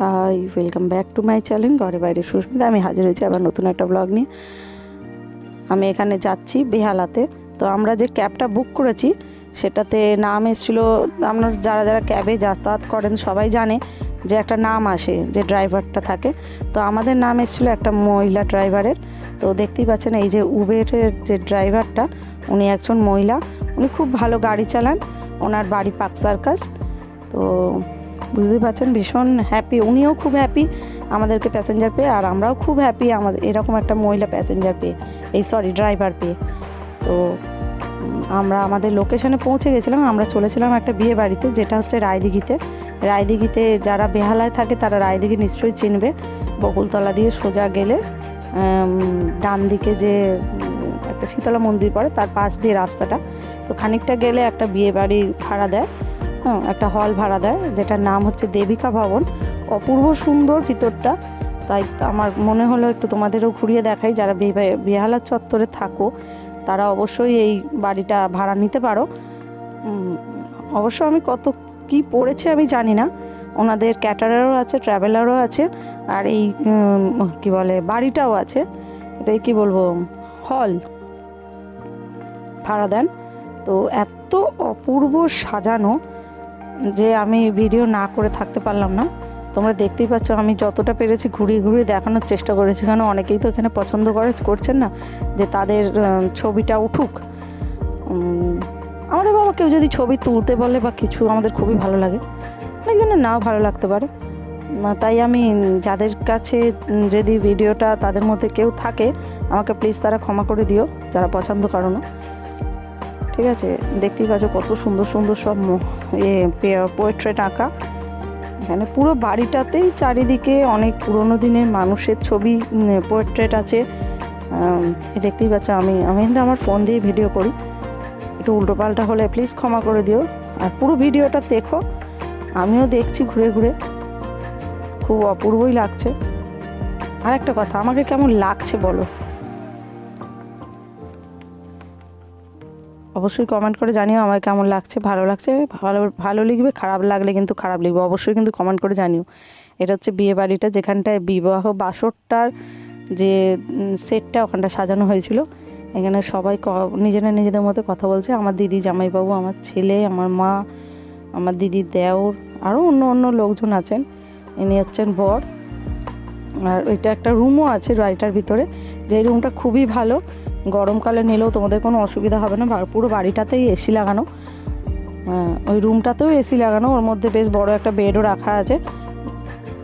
Hi welcome back to my channel ঘরে বাইরে সুস্মিতা। আমি হাজির হয়েছি আবার নতুন একটা ব্লগ নিয়ে। আমি এখানে যাচ্ছি বেহালাতে। তো আমরা যে ক্যাবটা বুক করেছি, সেটাতে নাম এসেছিল আপনার যারা যারা ক্যাবে যাতায়াত করেন সবাই জানে যে একটা নাম আসে, যে ড্রাইভারটা থাকে। তো আমাদের নাম এসেছিল একটা মহিলা ড্রাইভারের তো দেখতেই পাচ্ছেন এই যে উবেরের যে ড্রাইভারটা উনি একজন মহিলা। উনি খুব ভালো গাড়ি চালান, ওনার বাড়ি পাক সার্কাস। তো বুঝতেই পারছেন, ভীষণ হ্যাপি উনিও খুব হ্যাপি আমাদেরকে প্যাসেঞ্জার পেয়ে, আর আমরাও খুব হ্যাপি আমাদের, এরকম একটা মহিলা প্যাসেঞ্জার পেয়ে, এই সরি ড্রাইভার পেয়ে। তো আমরা আমাদের লোকেশনে পৌঁছে গেছিলাম, আমরা চলেছিলাম একটা বিয়ে বাড়িতে, যেটা হচ্ছে রায়দিঘিতে। রায়দিঘিতে যারা বেহালায় থাকে, তারা রায়দিঘি নিশ্চয়ই চিনবে। বকুলতলা দিয়ে সোজা গেলে ডান দিকে যে একটা শীতলা মন্দির পড়ে, তার পাশ দিয়ে রাস্তাটা। তো খানিকটা গেলে একটা বিয়ে বাড়ি ভাড়া দেয়। হ্যাঁ একটা হল ভাড়া দেয়, যেটার নাম হচ্ছে দেবিকা ভবন। অপূর্ব সুন্দর ভিতরটা। তাই আমার মনে হলো একটু তোমাদেরও ঘুরিয়ে দেখাই, যারা বেহালার চত্বরে থাকো, তারা অবশ্যই এই বাড়িটা ভাড়া নিতে পারো। অবশ্য আমি কত কি পড়েছে আমি জানি না। ওনাদের ক্যাটারারও আছে, ট্রাভেলারও আছে, আর এই কি বলে, বাড়িটাও আছে। এটাই কি বলব, হল ভাড়া দেন। তো এত অপূর্ব সাজানো যে আমি ভিডিও না করে থাকতে পারলাম না। তোমরা দেখতেই পাচ্ছ, আমি যতটা পেরেছি ঘুরিয়ে ঘুরিয়ে দেখানোর চেষ্টা করেছি। কারণ অনেকেই তো এখানে পছন্দ করে, করছেন না যে তাদের ছবিটা উঠুক। আমাদের বাবা কেউ যদি ছবি তুলতে বলে বা কিছু আমাদের খুবই ভালো লাগে। অনেকজনে নাও ভালো লাগতে পারে। তাই আমি যাদের কাছে যদি ভিডিওটা তাদের মধ্যে কেউ থাকে, আমাকে প্লিজ তারা ক্ষমা করে দিও, যারা পছন্দ করো না। ঠিক আছে? দেখতেই পাচ্ছ কত সুন্দর সুন্দর সব পোয়েট্রেট আঁকা। এখানে পুরো বাড়িটাতেই চারিদিকে অনেক পুরোনো দিনের মানুষের ছবি পোয়েট্রেট আছে। দেখতেই পাচ্ছ আমি আমি কিন্তু আমার ফোন দিয়ে ভিডিও করি। একটু উল্টোপাল্টা হলে প্লিজ ক্ষমা করে দিও। আর পুরো ভিডিওটা দেখো। আমিও দেখছি ঘুরে ঘুরে। খুব অপূর্বই লাগছে। আর একটা কথা, আমাকে কেমন লাগছে বলো? অবশ্যই কমেন্ট করে জানিও আমার কেমন লাগছে, ভালো লাগছে। ভালো ভালো লিখবে, খারাপ লাগলে কিন্তু খারাপ লিখবে, অবশ্যই কিন্তু কমেন্ট করে জানিও। এটা হচ্ছে বিয়ে বাড়িটা, যেখানটায় বিবাহ বাসরটার যে সেটটা ওখানটা সাজানো হয়েছিল। এখানে সবাই নিজেরা নিজেদের মধ্যে কথা বলছে। আমার দিদি জামাইবাবু, আমার ছেলে, আমার মা, আমার দিদি দেওর আরও অন্য অন্য লোকজন আছেন। ইনি হচ্ছেন বর। আর ওইটা একটা রুমও আছে, বাড়িটার ভিতরে। যে রুমটা খুবই ভালো। গরমকালে নিলেও তোমাদের কোনো অসুবিধা হবে না। পুরো বাড়িটাতেই এসি লাগানো। হ্যাঁ, ওই রুমটাতেও এসি লাগানো। ওর মধ্যে বেশ বড় একটা বেডও রাখা আছে।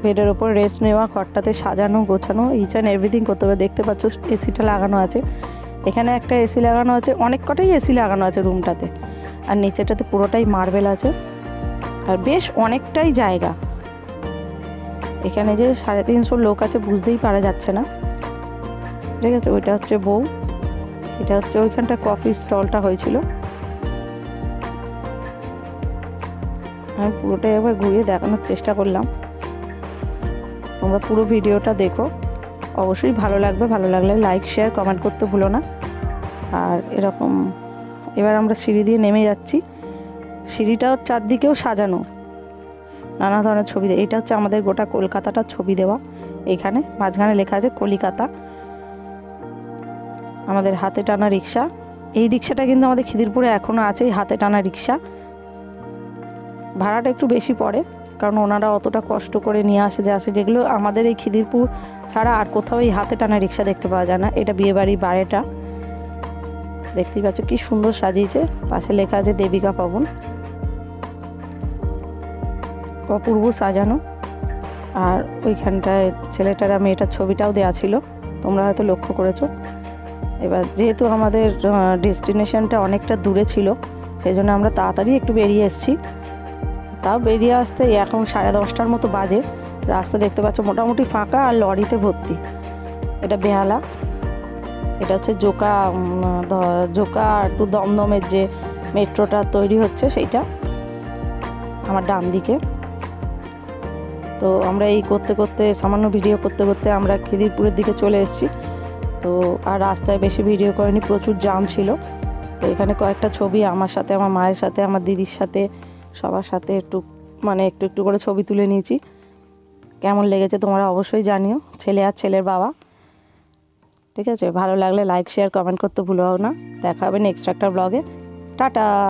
বেডের ওপর রেস্ট নেওয়া ঘরটাতে সাজানো গোছানো ইচ অ্যান্ড এভরিথিং করতে হবে। দেখতে পাচ্ছ এসিটা লাগানো আছে। এখানে একটা এসি লাগানো আছে। অনেক কটাই এসি লাগানো আছে রুমটাতে। আর নিচেটাতে পুরোটাই মার্বেল আছে। আর বেশ অনেকটাই জায়গা। এখানে যে সাড়ে তিনশো লোক আছে বুঝতেই পারা যাচ্ছে না। ঠিক আছে ওইটা হচ্ছে বউ। এটা হচ্ছে ওইখানটা কফি স্টলটা হয়েছিল। আমি পুরোটাই একবার ঘুরিয়ে দেখানোর চেষ্টা করলাম। তোমরা পুরো ভিডিওটা দেখো। অবশ্যই ভালো লাগবে। ভালো লাগলে লাইক শেয়ার কমেন্ট করতে ভুলো না। আর এরকম এবার আমরা সিঁড়ি দিয়ে নেমে যাচ্ছি। সিঁড়িটাও চারদিকেও সাজানো। নানা ধরনের ছবি দেয় এটা হচ্ছে আমাদের গোটা কলকাতাটার ছবি দেওয়া। এখানে মাঝখানে লেখা আছে কলিকাতা। আমাদের হাতে টানা রিক্সা। এই রিক্সাটা কিন্তু আমাদের খিদিরপুরে এখনও আছে, এই হাতে টানা রিক্সা। ভাড়াটা একটু বেশি পড়ে, কারণ ওনারা অতটা কষ্ট করে নিয়ে আসে, যে আসে, যেগুলো আমাদের এই খিদিরপুর ছাড়া আর কোথাও এই হাতে টানা রিক্সা দেখতে পাওয়া যায় না। এটা বিয়েবাড়ির বাড়িটা। দেখতেই পাচ্ছ কি সুন্দর সাজিয়েছে। পাশে লেখা আছে, দেবিকা ভবন। অপূর্ব সাজানো। আর ওইখানটায় ছেলেটার মেয়েটার ছবিটাও দেওয়া ছিল। তোমরা হয়তো লক্ষ্য করেছ। এবার যেহেতু আমাদের ডেস্টিনেশনটা অনেকটা দূরে ছিল সেই জন্য আমরা তাড়াতাড়ি একটু বেরিয়ে এসেছি। তাও বেরিয়ে আসতে এখন সাড়ে দশটার মতো বাজে। রাস্তা দেখতে পাচ্ছ মোটামুটি ফাঁকা আর লরিতে ভর্তি। এটা বেহালা। এটা হচ্ছে জোকা জোকা টু দমদমের যে মেট্রোটা তৈরি হচ্ছে সেইটা, আমার ডান দিকে। তো আমরা এই করতে করতে, সামান্য ভিডিও করতে করতে আমরা খিদিরপুরের দিকে চলে এসেছি। তো আর রাস্তায় বেশি ভিডিও করেনি, প্রচুর জাম ছিল। তো এখানে কয়েকটা ছবি আমার সাথে, আমার মায়ের সাথে, আমার দিদির সাথে, সবার সাথে একটু মানে একটু একটু করে ছবি তুলে নিয়েছি। কেমন লেগেছে তোমরা অবশ্যই জানিও, ছেলে আর ছেলের বাবা। ঠিক আছে? ভালো লাগলে লাইক শেয়ার কমেন্ট করতে ভুলো না। দেখা হবে নেক্সট একটা ব্লগে টাটা!